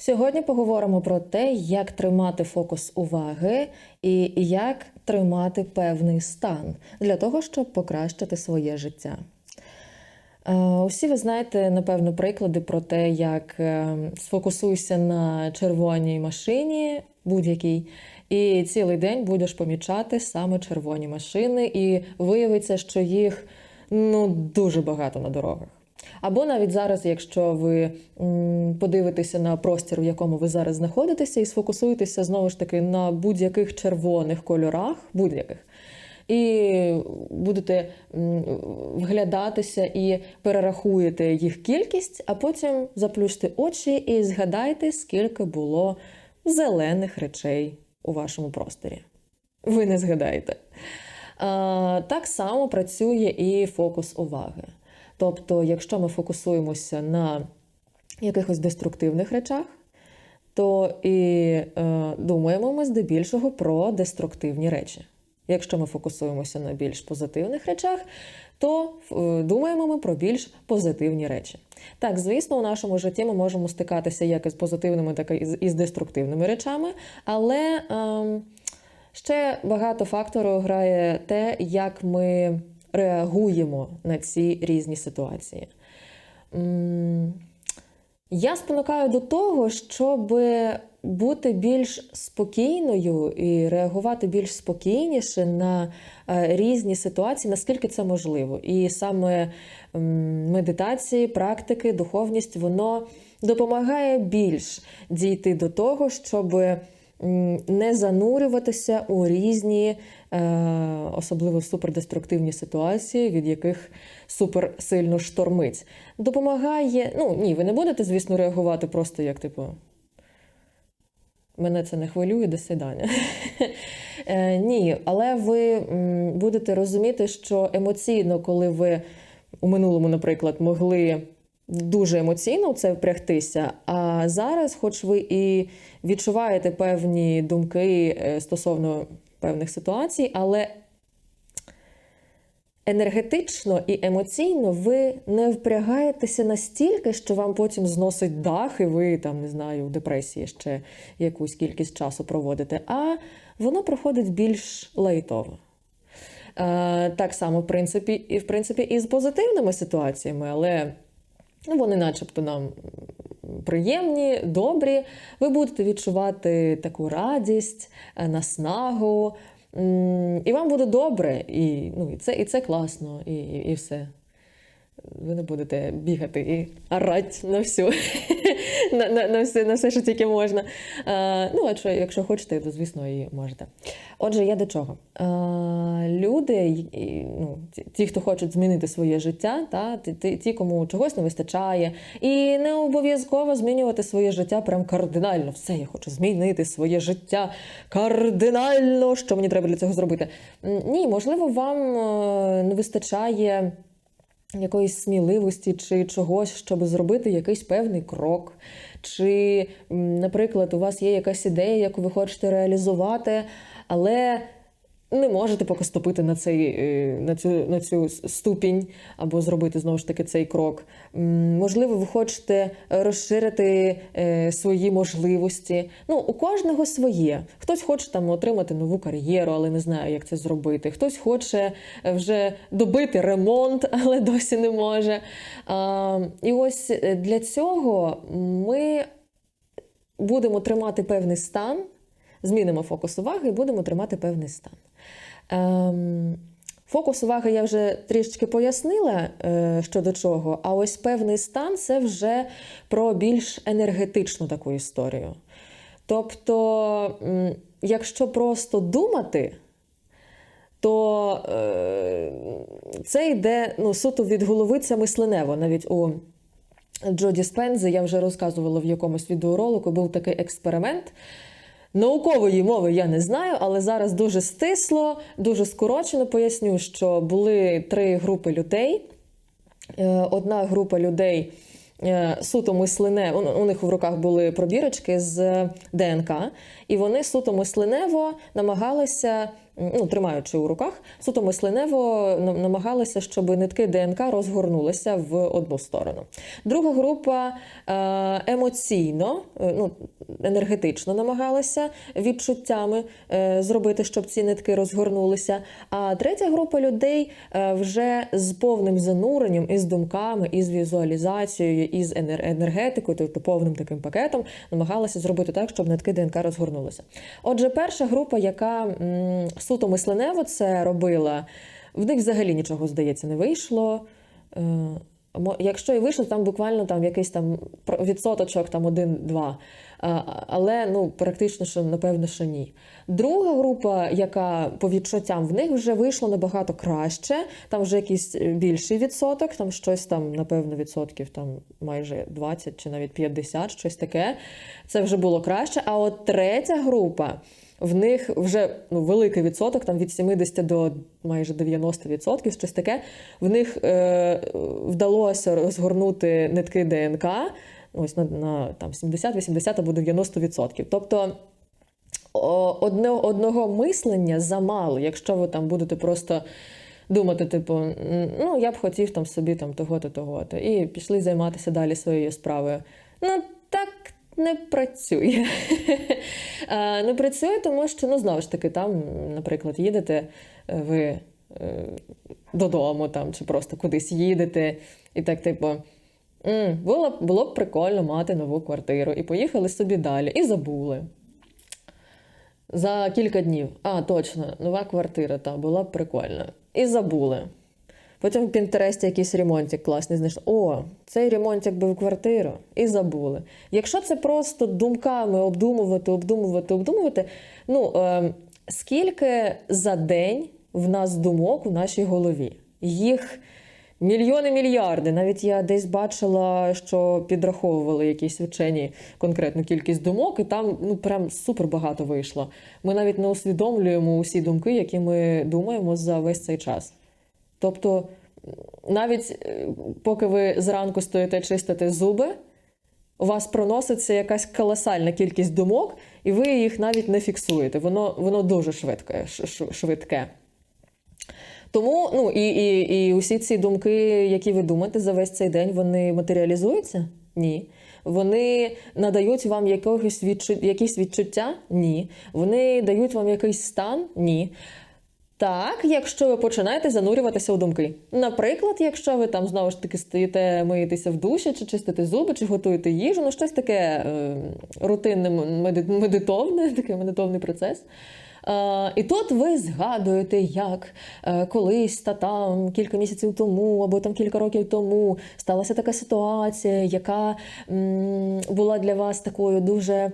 Сьогодні поговоримо про те, як тримати фокус уваги і як тримати певний стан для того, щоб покращити своє життя. Е, Усі ви знаєте, напевно, приклади про те, як е, сфокусуйся на червоній машині будь-якій, і цілий день будеш помічати саме червоні машини, і виявиться, що їх ну, дуже багато на дорогах. Або навіть зараз, якщо ви подивитеся на простір, в якому ви зараз знаходитеся, і сфокусуєтеся знову ж таки на будь-яких червоних кольорах, будь-яких, і будете вглядатися і перерахуєте їх кількість, а потім заплющте очі і згадайте, скільки було зелених речей у вашому просторі. Ви не згадаєте. Так само працює і фокус уваги. Тобто, якщо ми фокусуємося на якихось деструктивних речах, то і е, думаємо ми здебільшого про деструктивні речі. Якщо ми фокусуємося на більш позитивних речах, то е, думаємо ми про більш позитивні речі. Так, звісно, у нашому житті ми можемо стикатися як із позитивними, так і з, деструктивними речами, але ем, ще багато факторів грає те, як ми реагуємо на ці різні ситуації. Я спонукаю до того, щоб бути більш спокійною і реагувати більш спокійніше на е, різні ситуації, наскільки це можливо. І саме медитації, практики, духовність воно допомагає більш дійти до того, щоб не занурюватися у різні, е, особливо супердеструктивні ситуації, від яких супер сильно штормить. Допомагає. Ну ні, ви не будете, звісно, реагувати просто як, типу. Мене це не хвилює до свидання. Е, Ні, але ви будете розуміти, що емоційно, коли ви у минулому, наприклад, могли дуже емоційно в це впрягтися, а зараз, хоч ви і відчуваєте певні думки е, стосовно певних ситуацій, але енергетично і емоційно ви не впрягаєтеся настільки, що вам потім зносить дах, і ви там не знаю, в депресії ще якусь кількість часу проводите. А воно проходить більш лайтово. Е, так само, в принципі, і в принципі, і з позитивними ситуаціями, але ну, вони, начебто, нам приємні, добрі. Ви будете відчувати таку радість, е, наснагу. І вам буде добре, і, ну, і, це, і це класно, і, і, і все. Ви не будете бігати і орати на всю, на, на, на, все, на все, що тільки можна. Е, ну, а що, якщо хочете, то звісно і можете. Отже, я до чого? Е, люди, ну, ті, хто хочуть змінити своє життя, та, ті, кому чогось не вистачає, і не обов'язково змінювати своє життя прям кардинально. Все, я хочу змінити своє життя кардинально. Що мені треба для цього зробити? Ні, можливо, вам е, не вистачає якоїсь сміливості чи чогось, щоб зробити якийсь певний крок. Чи, наприклад, у вас є якась ідея, яку ви хочете реалізувати, але не можете поки ступити на, цей, е, на, цю, на цю ступінь або зробити знову ж таки цей крок. Можливо, ви хочете розширити е, свої можливості. Ну, у кожного своє. Хтось хоче там отримати нову кар'єру, але не знає, як це зробити. Хтось хоче е, вже добити ремонт, але досі не може. І ось для цього ми будемо тримати певний стан, змінимо фокус уваги і будемо тримати певний стан. Ем, фокус уваги я вже трішечки пояснила е, щодо чого, а ось певний стан це вже про більш енергетичну таку історію. Тобто, якщо просто думати, то е, це йде ну, суто від голови, це мисленево. Навіть у Джоді Спензи, я вже розказувала в якомусь відеоролику, був такий експеримент. Наукової мови я не знаю, але зараз дуже стисло, дуже скорочено поясню, що були три групи людей. Е, Одна група людей е, суто мислене, у них в руках були пробірочки з ДНК, і вони суто мисленево намагалися ну, тримаючи у руках, суто мисленево нам- намагалися, щоб нитки ДНК розгорнулися в одну сторону. Друга група е, емоційно, е, ну, енергетично намагалася відчуттями е, зробити, щоб ці нитки розгорнулися. А третя група людей вже з повним зануренням, із думками, із візуалізацією, із енергетикою, тобто повним таким пакетом, намагалася зробити так, щоб нитки ДНК розгорнулися. Отже, перша група, яка суто мисленево це робила, в них взагалі нічого, здається, не вийшло. Е, Якщо і вийшло, там буквально там якийсь там відсоточок, там один-два. А, Але ну практично що напевно, що ні. Друга група, яка по відчуттям в них вже вийшло набагато краще. Там вже якийсь е, більший відсоток, там щось там, напевно, відсотків там майже 20 чи навіть 50, щось таке. Це вже було краще. А от третя група. В них вже ну, великий відсоток, там від 70 до майже 90%, щось таке. В них е, вдалося розгорнути нитки ДНК ось на, на там, 70, 80 або 90%. Тобто одне, одного мислення замало, якщо ви там будете просто думати, типу, ну я б хотів там собі там того-то, того-то, і пішли займатися далі своєю справою. Ну так не працює. Не працює, тому що, ну, знову ж таки, там, наприклад, їдете е, ви е, додому там, чи просто кудись їдете, і так, типу. «М, Було, б- було б прикольно мати нову квартиру. І поїхали собі далі, і забули. За кілька днів. А, точно, нова квартира, та була б прикольна. І забули. Потім в Пінтересті якийсь ремонтик класний знайшли. О, цей ремонтик би в квартиру. І забули. Якщо це просто думками обдумувати, обдумувати, обдумувати, ну е, скільки за день в нас думок у нашій голові? Їх мільйони мільярди. Навіть я десь бачила, що підраховували якісь вчені конкретну кількість думок, і там ну прям супер багато вийшло. Ми навіть не усвідомлюємо усі думки, які ми думаємо за весь цей час. Тобто, навіть е, поки ви зранку стоїте чистите зуби, у вас проноситься якась колосальна кількість думок, і ви їх навіть не фіксуєте. Воно, воно дуже швидке. швидке. Тому ну, і, і, і усі ці думки, які ви думаєте за весь цей день, вони матеріалізуються? Ні. Вони надають вам якогось відчу... якісь відчуття? Ні. Вони дають вам якийсь стан? Ні. Так, якщо ви починаєте занурюватися у думки. Наприклад, якщо ви там знову ж таки стоїте, миєтеся в душі, чи чистите зуби, чи готуєте їжу, ну щось таке е, рутинне, меди- медитовне, такий медитовний процес. Е, і тут ви згадуєте, як е, колись та там кілька місяців тому або там кілька років тому сталася така ситуація, яка була для вас такою дуже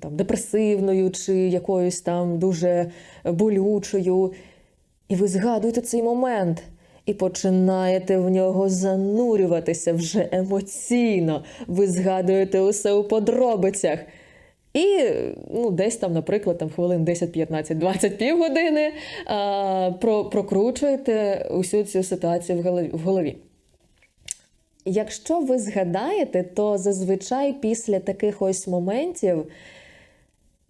там, депресивною чи якоюсь там дуже болючою. І ви згадуєте цей момент і починаєте в нього занурюватися вже емоційно. Ви згадуєте усе у подробицях. І ну, десь там, наприклад, там хвилин 10, 15, 20 півгодини а, про, прокручуєте усю цю ситуацію в голові- в голові. Якщо ви згадаєте, то зазвичай після таких ось моментів,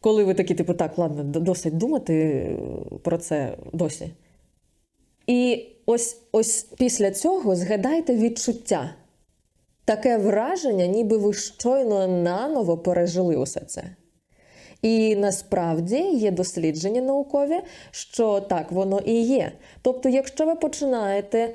коли ви такі, типу, так, ладно, досить думати е, про це досі. І ось, ось після цього згадайте відчуття. Таке враження, ніби ви щойно наново пережили усе це. І насправді є дослідження наукові, що так воно і є. Тобто, якщо ви починаєте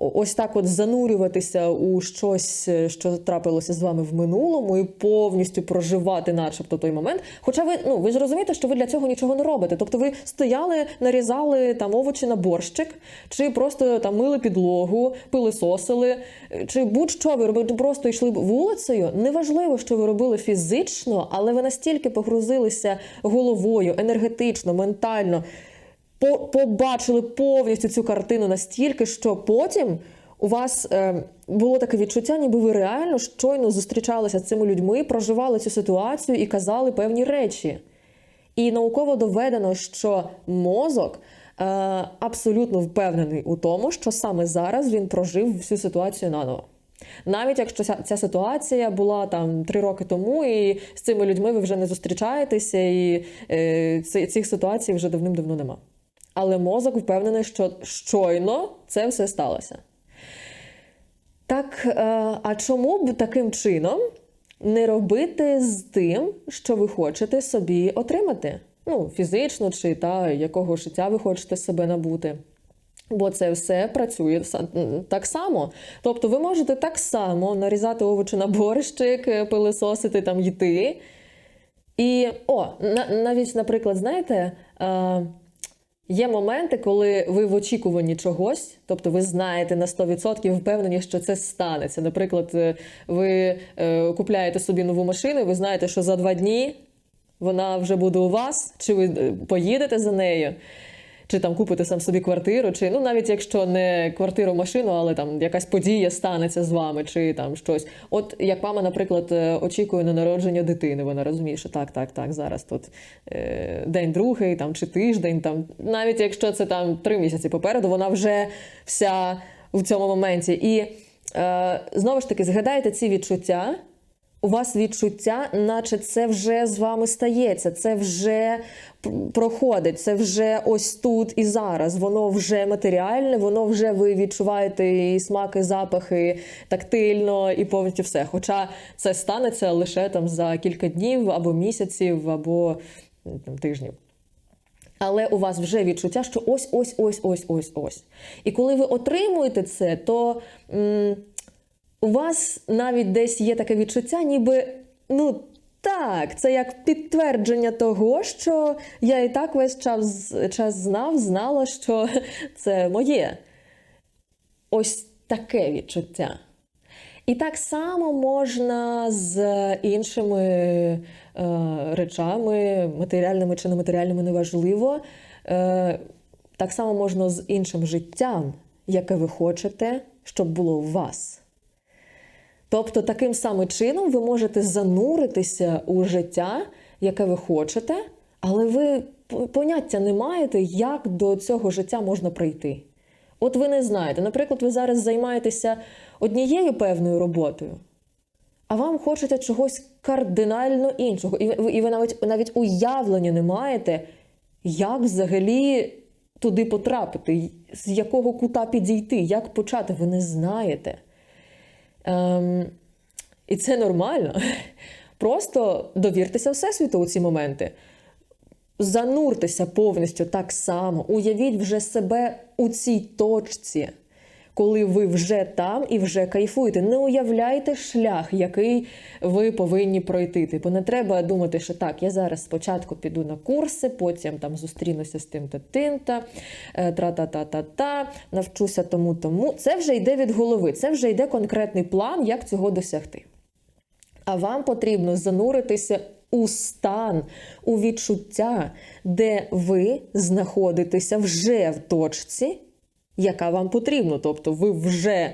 ось так от занурюватися у щось, е, що трапилося з вами в минулому, і повністю проживати, начебто, той момент. Хоча ви ну ви ж розумієте, що ви для цього нічого не робите. Тобто ви стояли, нарізали там овочі на борщик, чи просто там мили підлогу, пилисосили, е, чи будь-що ви робили, просто йшли вулицею. Неважливо, що ви робили фізично, але ви настільки погрузилися головою, енергетично, ментально по- побачили повністю цю картину настільки, що потім у вас е, було таке відчуття, ніби ви реально щойно зустрічалися з цими людьми, проживали цю ситуацію і казали певні речі. І науково доведено, що мозок е, абсолютно впевнений у тому, що саме зараз він прожив всю ситуацію наново. Навіть якщо ця, ситуація була там три роки тому, і з цими людьми ви вже не зустрічаєтеся, і е, цих ситуацій вже давним-давно нема. Але мозок впевнений, що щойно це все сталося. Так, е, а чому б таким чином не робити з тим, що ви хочете собі отримати? Ну, фізично чи та якого життя ви хочете себе набути? Бо це все працює так само. Тобто ви можете так само нарізати овочі на борщик, е, пилисосити там йти. І о, навіть, наприклад, знаєте, е, є моменти, коли ви в очікуванні чогось, тобто ви знаєте на 100% впевнені, що це станеться. Наприклад, е, ви е, купляєте собі нову машину, ви знаєте, що за два дні вона вже буде у вас, чи ви е, поїдете за нею. Чи там купите сам собі квартиру, чи ну навіть якщо не квартиру, машину, але там якась подія станеться з вами, чи там щось. От як мама, наприклад, е, очікує на народження дитини, вона розуміє, що так, так, так, зараз тут е, день другий, там чи тиждень, там навіть якщо це там три місяці попереду, вона вже вся в цьому моменті. І е, знову ж таки, згадайте ці відчуття. У вас відчуття, наче це вже з вами стається, це вже проходить, це вже ось тут і зараз. Воно вже матеріальне, воно вже ви відчуваєте і смаки, запахи тактильно і повністю все. Хоча це станеться лише там за кілька днів або місяців, або там, тижнів. Але у вас вже відчуття, що ось, ось, ось, ось, ось, ось. І коли ви отримуєте це, то м, у вас навіть десь є таке відчуття, ніби ну. Так, це як підтвердження того, що я і так весь час, час знав, знала, що це моє. Ось таке відчуття. І так само можна з іншими е, речами, матеріальними чи нематеріальними, неважливо. Е, так само можна з іншим життям, яке ви хочете, щоб було у вас. Тобто, таким самим чином ви можете зануритися у життя, яке ви хочете, але ви поняття не маєте, як до цього життя можна прийти. От ви не знаєте, наприклад, ви зараз займаєтеся однією певною роботою, а вам хочеться чогось кардинально іншого. І ви, і ви навіть, навіть уявлення не маєте, як взагалі туди потрапити, з якого кута підійти, як почати, ви не знаєте. Ем, і це нормально. Просто довіртеся Всесвіту у ці моменти. Зануртеся повністю так само. Уявіть вже себе у цій точці, коли ви вже там і вже кайфуєте. Не уявляйте шлях, який ви повинні пройти. Типу, не треба думати, що так, я зараз спочатку піду на курси, потім там зустрінуся з тим та тим та е, тра-та-та-та-та, навчуся тому тому. Це вже йде від голови, це вже йде конкретний план, як цього досягти. А вам потрібно зануритися у стан, у відчуття, де ви знаходитеся вже в точці, яка вам потрібна. Тобто ви вже е,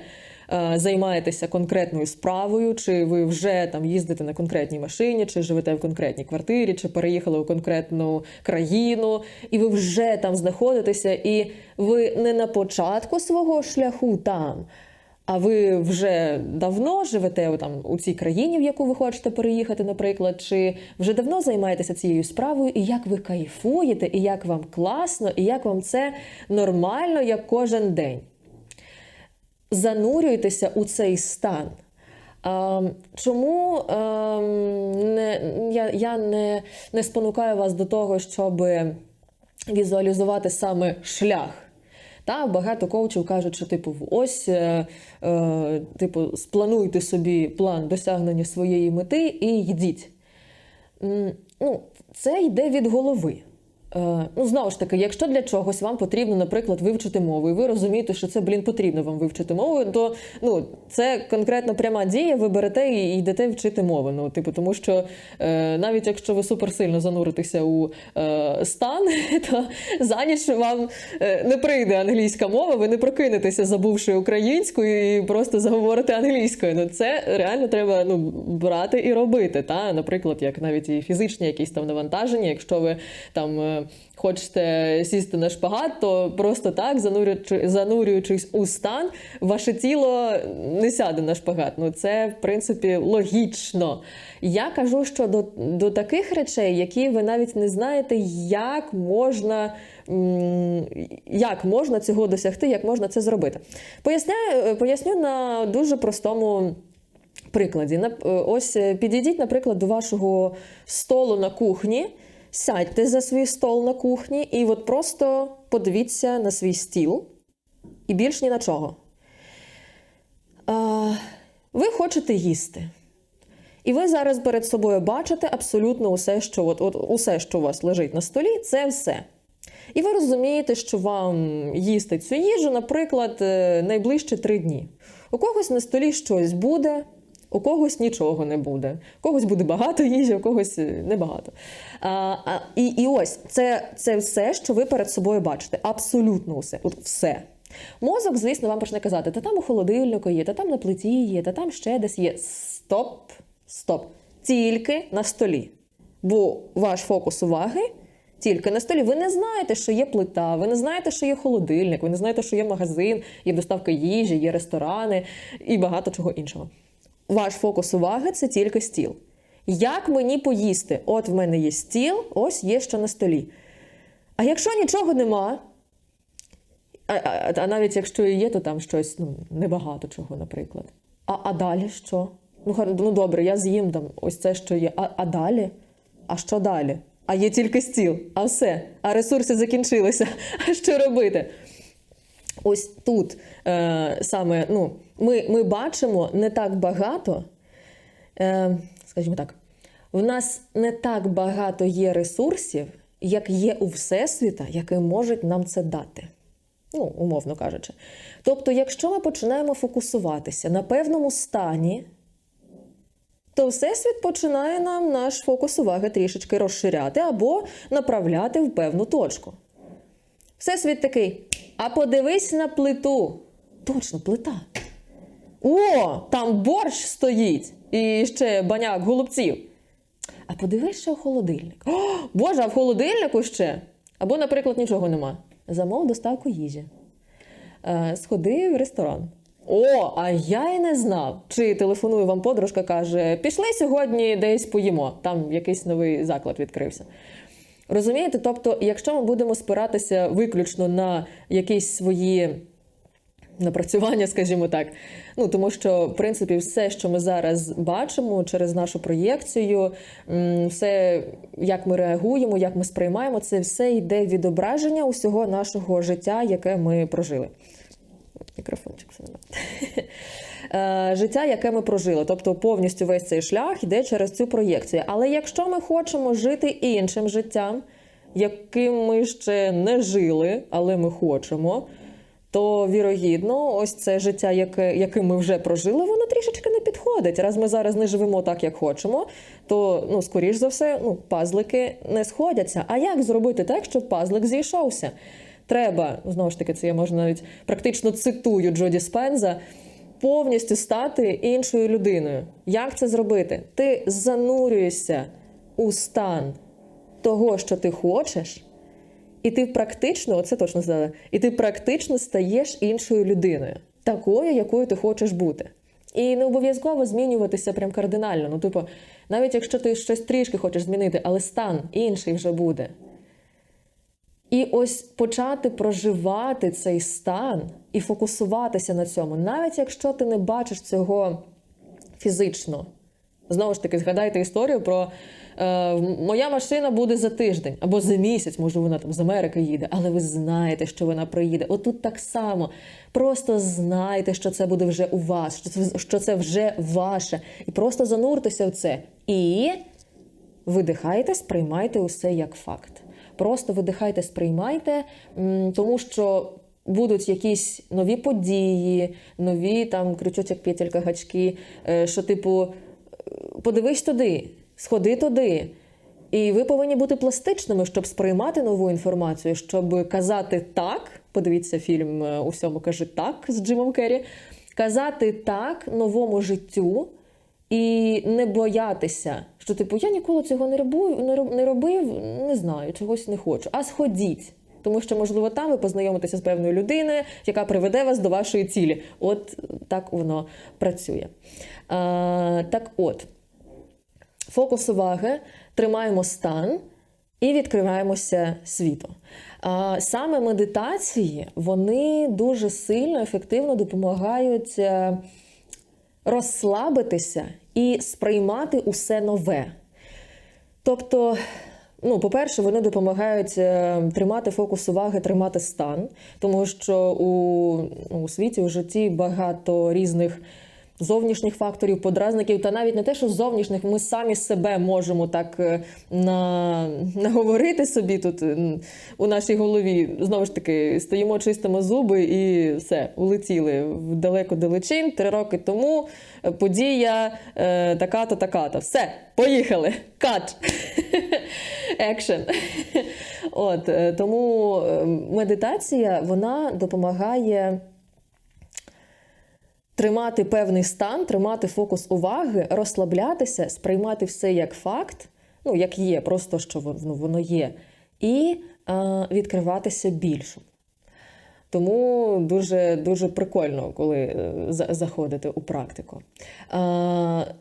займаєтеся конкретною справою, чи ви вже там їздите на конкретній машині, чи живете в конкретній квартирі, чи переїхали у конкретну країну, і ви вже там знаходитеся, і ви не на початку свого шляху там. А ви вже давно живете там, у цій країні, в яку ви хочете переїхати, наприклад, чи вже давно займаєтеся цією справою, і як ви кайфуєте, і як вам класно, і як вам це нормально, як кожен день. Занурюйтеся у цей стан. Чому не, я, я не, не спонукаю вас до того, щоб візуалізувати саме шлях? Та багато коучів кажуть, що типу, ось е, е, типу, сплануйте собі план досягнення своєї мети і йдіть. Ну, це йде від голови. Е, ну, знову ж таки, якщо для чогось вам потрібно, наприклад, вивчити мову, і ви розумієте, що це, блін, потрібно вам вивчити мову, то ну, це конкретно пряма дія, ви берете і йдете вчити мову. Ну, типу, тому що е, навіть якщо ви суперсильно зануритеся у е, стан, то за ніч вам е, не прийде англійська мова, ви не прокинетеся, забувши українську, і просто заговорите англійською. Ну, це реально треба ну, брати і робити. Та? Наприклад, як навіть і фізичні якісь там навантаження, якщо ви там. Хочете сісти на шпагат, то просто так, занурюючи, занурюючись у стан, ваше тіло не сяде на шпагат. Ну це в принципі логічно. Я кажу, що до, до таких речей, які ви навіть не знаєте, як можна, як можна цього досягти, як можна це зробити. Поясняю, поясню на дуже простому прикладі. Ось підійдіть, наприклад, до вашого столу на кухні, сядьте за свій стол на кухні і от просто подивіться на свій стіл і більш ні на чого. А, ви хочете їсти. І ви зараз перед собою бачите абсолютно усе, що от, от усе, що у вас лежить на столі, це все. І ви розумієте, що вам їсти цю їжу, наприклад, е, найближче три дні. У когось на столі щось буде, у когось нічого не буде. У когось буде багато їжі, у когось е, небагато. А, а, і, і ось це, це все, що ви перед собою бачите. Абсолютно все. От все. Мозок, звісно, вам почне казати, та там у холодильнику є, та там на плиті є, та там ще десь є. Стоп, стоп. Тільки на столі. Бо ваш фокус уваги тільки на столі. Ви не знаєте, що є плита, ви не знаєте, що є холодильник, ви не знаєте, що є магазин, є доставка їжі, є ресторани і багато чого іншого. Ваш фокус уваги це тільки стіл. Як мені поїсти? От в мене є стіл, ось є що на столі. А якщо нічого нема, а, а, а навіть якщо і є, то там щось ну, небагато чого, наприклад. А, а далі що? Ну, ну добре, я з'їм там ось це, що є. А, а далі? А що далі? А є тільки стіл, а все, а ресурси закінчилися. А що робити? Ось тут е, саме ну, ми, ми бачимо не так багато, е, скажімо так, в нас не так багато є ресурсів, як є у Всесвіта, який можуть нам це дати. Ну, умовно кажучи. Тобто, якщо ми починаємо фокусуватися на певному стані, то Всесвіт починає нам наш фокус уваги трішечки розширяти або направляти в певну точку. Всесвіт такий: а подивись на плиту. Точно, плита. О, там борщ стоїть і ще баняк голубців. А подивись ще в холодильник. О, Боже, а в холодильнику ще. Або, наприклад, нічого нема. Замов доставку їжі. Е, сходи в ресторан. О, а я й не знав. Чи телефонує вам подружка, каже: пішли сьогодні десь поїмо. Там якийсь новий заклад відкрився. Розумієте? Тобто, якщо ми будемо спиратися виключно на якісь свої напрацювання, скажімо так. Ну тому що, в принципі, все, що ми зараз бачимо через нашу проєкцію, все, як ми реагуємо, як ми сприймаємо, це все йде відображення усього нашого життя, яке ми прожили. Мікрофончик все. Е, Життя, яке ми прожили, тобто повністю весь цей шлях йде через цю проєкцію. Але якщо ми хочемо жити іншим життям, яким ми ще не жили, але ми хочемо, то вірогідно, ось це життя, яке, яким ми вже прожили, воно трішечки не підходить. Раз ми зараз не живемо так, як хочемо, то ну, скоріш за все, ну, пазлики не сходяться. А як зробити так, щоб пазлик зійшовся? Треба, знову ж таки, це я можу навіть практично цитую Джоді Спенза. Повністю стати іншою людиною. Як це зробити? Ти занурюєшся у стан того, що ти хочеш, і ти практично, оце точно сказала, і ти практично стаєш іншою людиною, такою, якою ти хочеш бути. І не обов'язково змінюватися прям кардинально. Ну, типу, навіть якщо ти щось трішки хочеш змінити, але стан інший вже буде. І ось почати проживати цей стан і фокусуватися на цьому, навіть якщо ти не бачиш цього фізично. Знову ж таки, згадайте історію про моя машина буде за тиждень або за місяць, може вона там з Америки їде, але ви знаєте, що вона приїде. Отут так само. Просто знайте, що це буде вже у вас, що це, що це вже ваше. І просто зануртеся в це. І видихайте, сприймайте усе як факт. Просто видихайте, сприймайте, тому що будуть якісь нові події, нові там кричуть, як п'ятілька гачки, е, що, типу, подивись туди, сходи туди. І ви повинні бути пластичними, щоб сприймати нову інформацію, щоб казати так. Подивіться фільм е, «У всьому кажи так з Джимом Керрі. Казати так новому життю І не боятися, що типу я ніколи цього не робив, не робив, не знаю, чогось не хочу. А сходіть. Тому що, можливо, там ви познайомитеся з певною людиною, яка приведе вас до вашої цілі. От так воно працює. А, так от, фокус уваги, тримаємо стан і відкриваємося світу. Саме медитації вони дуже сильно ефективно допомагають е, розслабитися і сприймати усе нове. Тобто, ну, по-перше, вони допомагають е, тримати фокус уваги, тримати стан, тому що у, у світі, у житті багато різних зовнішніх факторів, подразників, та навіть не те, що зовнішніх, ми самі себе можемо так е, на, наговорити собі тут у нашій голові. Знову ж таки, стоїмо, чистимо зуби і все, улетіли в далеко далечин. Три роки тому е, подія е, така-то, така-то. Все, поїхали. Кат. Екшен. От, е, тому медитація вона допомагає тримати певний стан, тримати фокус уваги, розслаблятися, сприймати все як факт, ну як є, просто що воно, ну, воно є, і е, відкриватися більшому. Тому дуже дуже прикольно, коли е, заходите у практику. Е,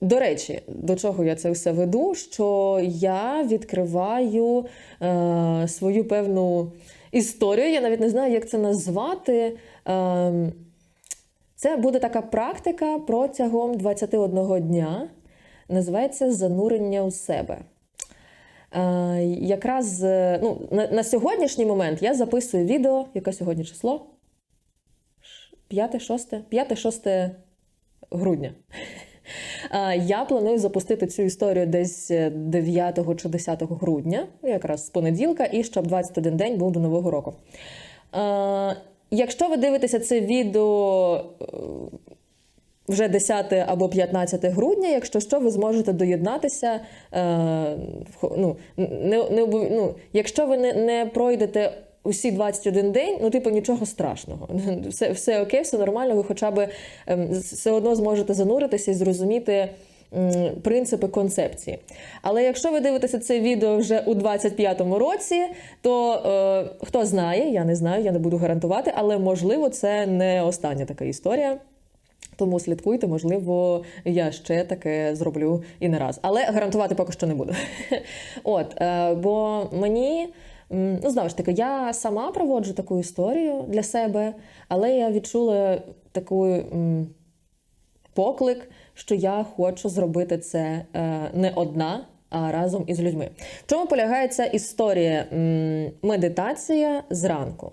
до речі, до чого я це все веду? Що я відкриваю е, свою певну історію. Я навіть не знаю, як це назвати. Е, це буде така практика протягом 21 дня. Називається занурення у себе. Е, якраз е, ну, на, на сьогоднішній момент я записую відео. Яке сьогодні число? 5, 6? 5, 6 грудня. Е, Я планую запустити цю історію десь 9 чи 10 грудня, якраз з понеділка, і щоб 21 день був до Нового року. Якщо ви дивитеся це відео е, вже 10 або 15 грудня, якщо що, ви зможете доєднатися. Е, ну, не, не, ну, якщо ви не, не пройдете усі 21 день, ну, типу, нічого страшного. Все, все окей, все нормально, ви хоча б ем, все одно зможете зануритися і зрозуміти. Принципи концепції. Але якщо ви дивитеся це відео вже у 25-му році, то е, хто знає, я не знаю, я не буду гарантувати, але можливо це не остання така історія. Тому слідкуйте, можливо, я ще таке зроблю і не раз. Але гарантувати поки що не буду. От, е, бо мені, ну знову ж таки, я сама проводжу таку історію для себе, але я відчула таку м, поклик, що я хочу зробити це е, не одна, а разом із людьми. В чому полягає ця історія? Медитація зранку.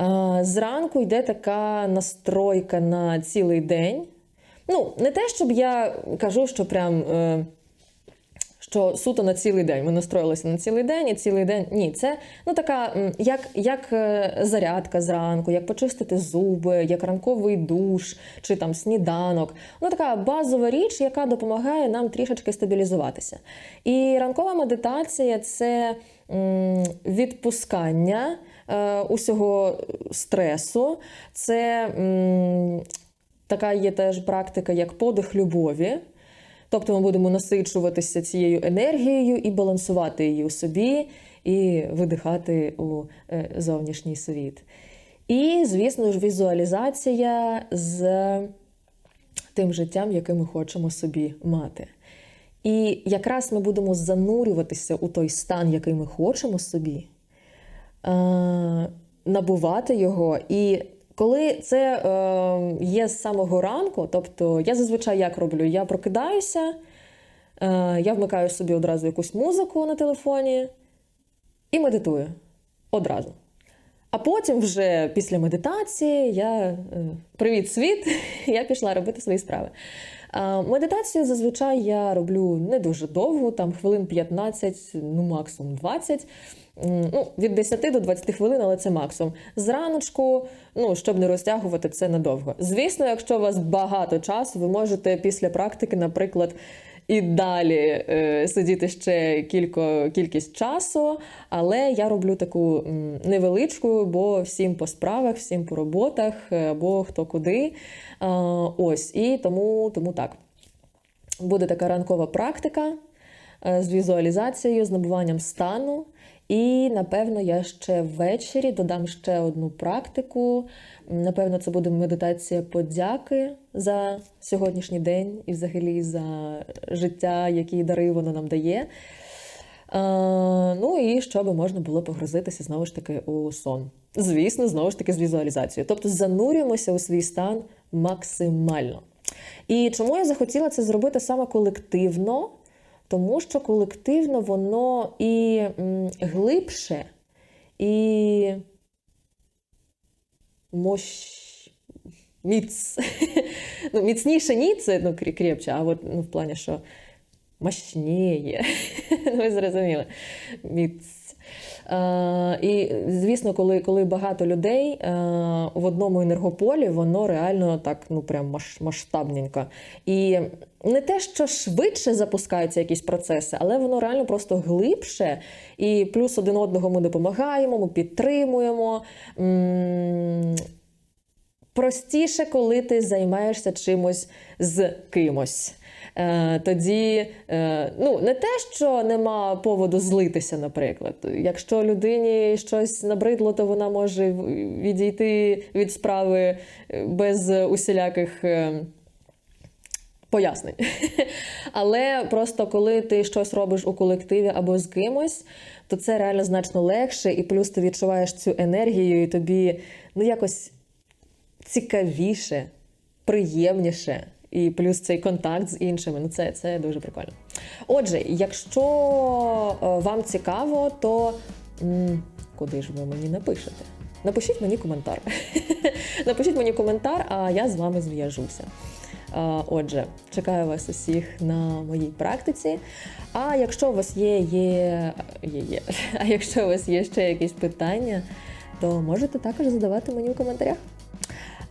Е, Зранку йде така настройка на цілий день. Ну, не те, щоб я кажу, що прям. Що суто на цілий день. Ми настроїлися на цілий день і цілий день. Ні, це ну така, як, як е, зарядка зранку, як почистити зуби, як ранковий душ чи там сніданок. Ну така базова річ, яка допомагає нам трішечки стабілізуватися. І ранкова медитація це відпускання е, усього стресу, це така є теж практика, як подих любові. Тобто ми будемо насичуватися цією енергією і балансувати її у собі, і видихати у е, зовнішній світ. І, звісно ж, візуалізація з тим життям, яке ми хочемо собі мати. І якраз ми будемо занурюватися у той стан, який ми хочемо собі, е, набувати його. І коли це е, є з самого ранку, тобто я зазвичай як роблю? Я прокидаюся, е, я вмикаю собі одразу якусь музику на телефоні і медитую одразу. А потім, вже після медитації, я е, привіт, світ, я пішла робити свої справи. Медитацію зазвичай я роблю не дуже довго, там хвилин 15, ну максимум 20. Ну, від 10 до 20 хвилин, але це максимум. Зраночку, ну, щоб не розтягувати це надовго. Звісно, якщо у вас багато часу, ви можете після практики, наприклад, і далі е, сидіти ще кілько, кількість часу, але я роблю таку невеличку, бо всім по справах, всім по роботах, е, або хто куди. Ось, і тому, тому так. буде така ранкова практика е, з візуалізацією, з набуванням стану. І напевно я ще ввечері додам ще одну практику. Напевно, це буде медитація подяки за сьогоднішній день і взагалі за життя, які дари воно нам дає. Ну і щоб можна було погрузитися знову ж таки у сон. Звісно, знову ж таки з візуалізацією. Тобто занурюємося у свій стан максимально. І чому я захотіла це зробити саме колективно? Тому що колективно воно і глибше, і мощ... міц... ну, міцніше ні, це ну, крепче, а от ну, в плані, що мощніє. ну, ви зрозуміли. Міц. Е, і звісно, коли, коли багато людей е, в одному енергополі, воно реально так ну прям масштабненько. І не те, що швидше запускаються якісь процеси, але воно реально просто глибше. І плюс один одного ми допомагаємо, ми підтримуємо. Простіше, коли ти займаєшся чимось з кимось. Е, тоді е, ну, не те, що нема поводу злитися, наприклад. Якщо людині щось набридло, то вона може відійти від справи е, без усіляких. Пояснень. Але просто коли ти щось робиш у колективі або з кимось, то це реально значно легше, і плюс ти відчуваєш цю енергію, і тобі ну якось цікавіше, приємніше. І плюс цей контакт з іншими. Ну, це, це дуже прикольно. Отже, якщо е, вам цікаво, то м, куди ж ви мені напишете? Напишіть мені коментар. Напишіть мені коментар, а я з вами зв'яжуся. Е, Отже, чекаю вас усіх на моїй практиці. А якщо у вас є, є, є, є. А якщо у вас є ще якісь питання, то можете також задавати мені в коментарях.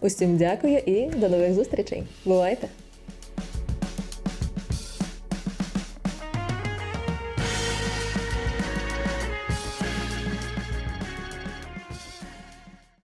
Усім дякую і до нових зустрічей. Бувайте!